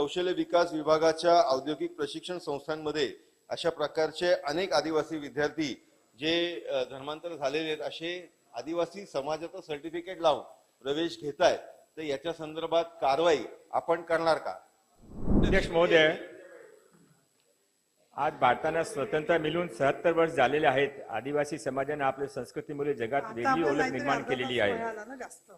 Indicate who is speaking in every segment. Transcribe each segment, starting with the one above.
Speaker 1: कौशल्य विकास विभागाच्या औद्योगिक प्रशिक्षण संस्थांमध्ये अशा प्रकारचे अनेक आदिवासी विद्यार्थी जे धर्मांतर झालेले आहेत असे आदिवासी समाजाचं सर्टिफिकेट लावून प्रवेश घेत आहेत तर याच्या संदर्भात कारवाई आपण करणार का?
Speaker 2: अध्यक्ष महोदय आज भारताला स्वतंत्र मिळून सत्तर वर्ष झालेले आहेत. आदिवासी समाजाने आपल्या संस्कृतीमुळे जगात वेगळी ओळख निर्माण केलेली आहे.
Speaker 3: मिळाला ना जास्त.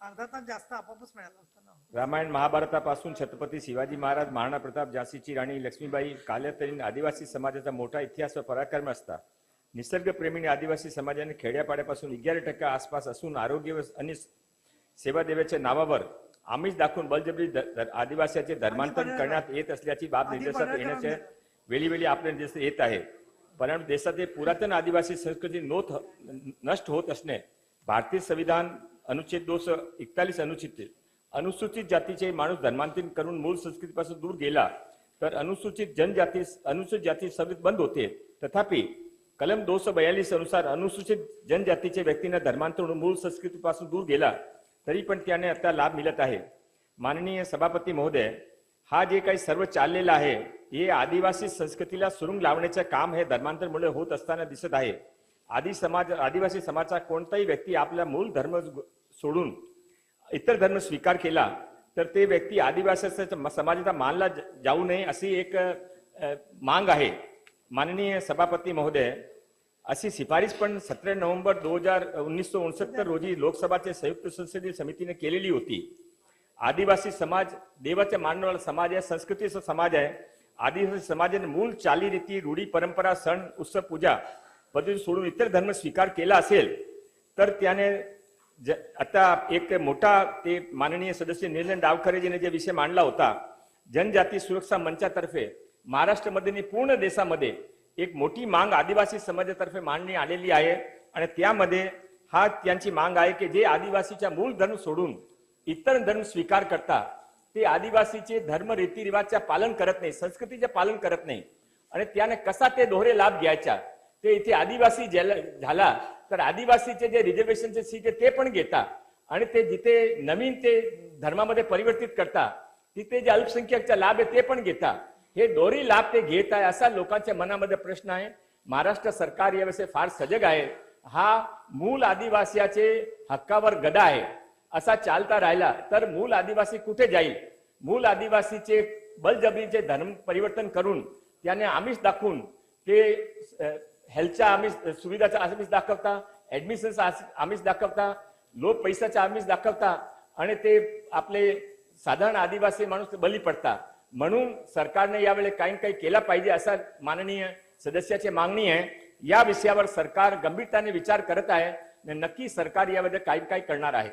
Speaker 3: अर्धा तास जास्त आपापच मिळाला ना
Speaker 2: रामायण महाभारतापासून छत्रपती शिवाजी महाराज महाराणा प्रताप झाशीची राणी लक्ष्मीबाई काल्यातरीन आदिवासी समाजाचा मोठा इतिहास व पराक्रम असता निसर्गप्रेमीने आदिवासी समाजाने खेड्यापाड्यापासून अग्यार टक्के आसपास असून आरोग्य व आणि सेवा देवाच्या नावावर आमिष दाखवून ध- आदिवासीचे धर्मांतरण करण्यात येत असल्याची बाब
Speaker 3: पर्यटन
Speaker 2: येण्याचे
Speaker 3: झालं.
Speaker 2: वेळी वेळी आपल्या दिसत येत आहे परंतु देशातील पुरातन आदिवासी संस्कृती नोत नष्ट होत असणे भारतीय संविधान अनुच्छेद दोनशे एकतालीस अनुच्छेद अनुसूचित जातीचे माणूस धर्मांतरित करून मूळ संस्कृतीपासून दूर गेला तर अनुसूचित जनजाती अनुसूचित जाती सभेत बंद होते. तथापि कलम दोनशे बयालीस अनुसार अनुसूचित जनजातीच्या व्यक्तींना धर्मांतरण मूळ संस्कृतीपासून दूर गेला तरी पण त्याने आता लाभ मिळत आहे. माननीय सभापती महोदय हा जे काही सर्व चाललेलं आहे हे आदिवासी संस्कृतीला सुरुंग लावण्याचे काम हे धर्मांतरमुळे होत असताना दिसत आहे. आदि समाज आदिवासी समाजाचा कोणताही व्यक्ती आपला मूळ धर्म सोडून इतर धर्म स्वीकार केला तर ते व्यक्ती आदिवासी समाजाचा मानला जाऊ नये अशी एक मांग आहे. माननीय सभापती महोदय अशी शिफारस पण सतरा नोव्हेंबर दोन हजार उन्नीसशे उनसत्तर रोजी लोकसभाच्या संयुक्त संसदीय समितीने केलेली होती. आदिवासी समाज देवाचे मानणारा समाज आहे संस्कृतीचा समाज आहे. आदिवासी समाजाने मूळ चालीरीती रूढी परंपरा सण उत्सव पूजा पद्धती सोडून इतर धर्म स्वीकार केला असेल तर त्याने ज- आता एक मोठा ते माननीय सदस्य निरंजन डावखरेजीने जे विषय मांडला होता जनजाती सुरक्षा मंचातर्फे महाराष्ट्रामध्ये आणि पूर्ण देशामध्ये एक मोठी मांग आदिवासी समाजातर्फे मांडणी आलेली आहे. आणि त्यामध्ये हा त्यांची मांग आहे की जे आदिवासीच्या मूळ धर्म सोडून इतर धर्म स्वीकार करता ते आदिवासीचे धर्म रीतिरिवाजच्या पालन करत नाही संस्कृतीचे पालन करत नाही. आणि त्याने कसा ते दोहरे लाभ घ्यायचा? ते इथे आदिवासी ज्याला- झाला तर आदिवासीचे जे रिझर्वेशनचे सीट आहे ते पण घेता. आणि ते जिथे नवीन ते धर्मामध्ये परिवर्तित करता तिथे जे अल्पसंख्याकचा लाभ आहे ते पण घेता. हे दोरी लाभ ते घेत आहे असा लोकांच्या मनामध्ये प्रश्न आहे. महाराष्ट्र सरकार याविषयी फार सजग आहे. हा मूल आदिवासीचे हक्कावर गदा आहे असा चालता राहिला. तर मूल आदिवासी कुठे जाईल? मूल आदिवासीचे बलजबरीचे धर्म परिवर्तन करून त्याने आमिष दाखवून ते हेल्थच्या आमिष सुविधाचा आम्हीच दाखवता ऍडमिशनचा आम्हीच दाखवता लो पैशाचा आम्हीच दाखवता आणि ते आपले साधारण आदिवासी माणूस बली पडतात म्हणून सरकारने यावेळी काही काही केला पाहिजे असा माननीय सदस्याची मागणी आहे. या विषयावर सरकार गंभीरताने विचार करत आहे. नक्की सरकार यामध्ये काही काही करणार आहे.